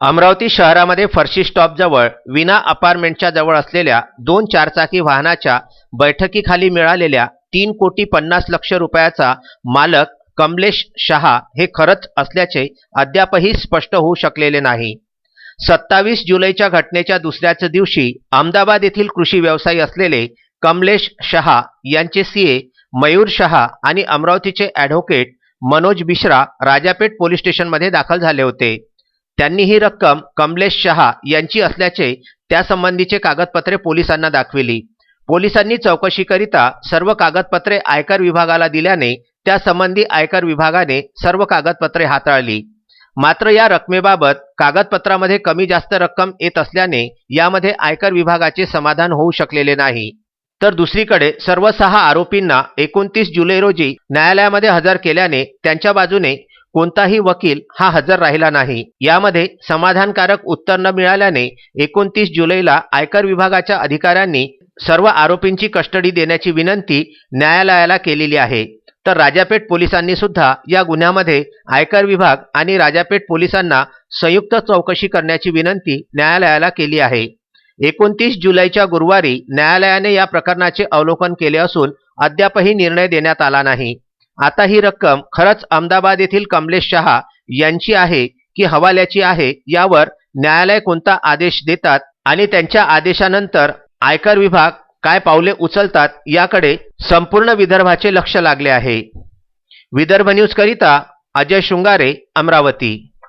अमरावती शहरामध्ये फरशी स्टॉपजवळ विना अपार्टमेंटच्या जवळ असलेल्या दोन चारचाकी वाहनाच्या बैठकीखाली मिळालेल्या तीन कोटी पन्नास लक्ष रुपयाचा मालक कमलेश शहा हे खरंच असल्याचे अद्यापही स्पष्ट होऊ शकलेले नाही. सत्तावीस जुलैच्या घटनेच्या दुसऱ्याच दिवशी अहमदाबाद येथील कृषी व्यवसायी असलेले कमलेश शहा यांचे सीए मयूर शहा आणि अमरावतीचे ॲडव्होकेट मनोज मिश्रा राजापेठ पोलीस स्टेशनमध्ये दाखल झाले होते. त्यांनी ही रक्कम कमलेश शहा यांची असल्याचे त्यासंबंधीचे कागदपत्रे पोलिसांना दाखविली. पोलिसांनी चौकशीकरिता सर्व कागदपत्रे आयकर विभागाला दिल्याने त्यासंबंधी आयकर विभागाने सर्व कागदपत्रे हाताळली. मात्र या रकमेबाबत कागदपत्रामध्ये कमी जास्त रक्कम येत असल्याने यामध्ये आयकर विभागाचे समाधान होऊ शकलेले नाही. तर दुसरीकडे सर्व सहा आरोपींना एकोणतीस जुलै रोजी न्यायालयामध्ये हजर केल्याने त्यांच्या बाजूने कोणताही वकील हा हजर राहिला नाही. यामध्ये समाधानकारक उत्तर न मिळाल्याने एकोणतीस जुलैला आयकर विभागाच्या अधिकाऱ्यांनी सर्व आरोपींची कस्टडी देण्याची विनंती न्यायालयाला केलेली आहे. तर राजापेठ पोलिसांनी सुद्धा या गुन्ह्यामध्ये आयकर विभाग आणि राजापेठ पोलिसांना संयुक्त चौकशी करण्याची विनंती न्यायालयाला केली आहे. एकोणतीस जुलैच्या गुरुवारी न्यायालयाने या प्रकरणाचे अवलोकन केले असून अद्यापही निर्णय देण्यात आला नाही. आता ही रक्कम खरंच अहमदाबाद येथील कमलेश शहा यांची आहे की हवाल्याची आहे यावर न्यायालय कोणता आदेश देतात आणि त्यांच्या आदेशानंतर आयकर विभाग काय पावले उचलतात याकडे संपूर्ण विदर्भाचे लक्ष लागले आहे. विदर्भ न्यूजकरिता अजय शृंगारे अमरावती.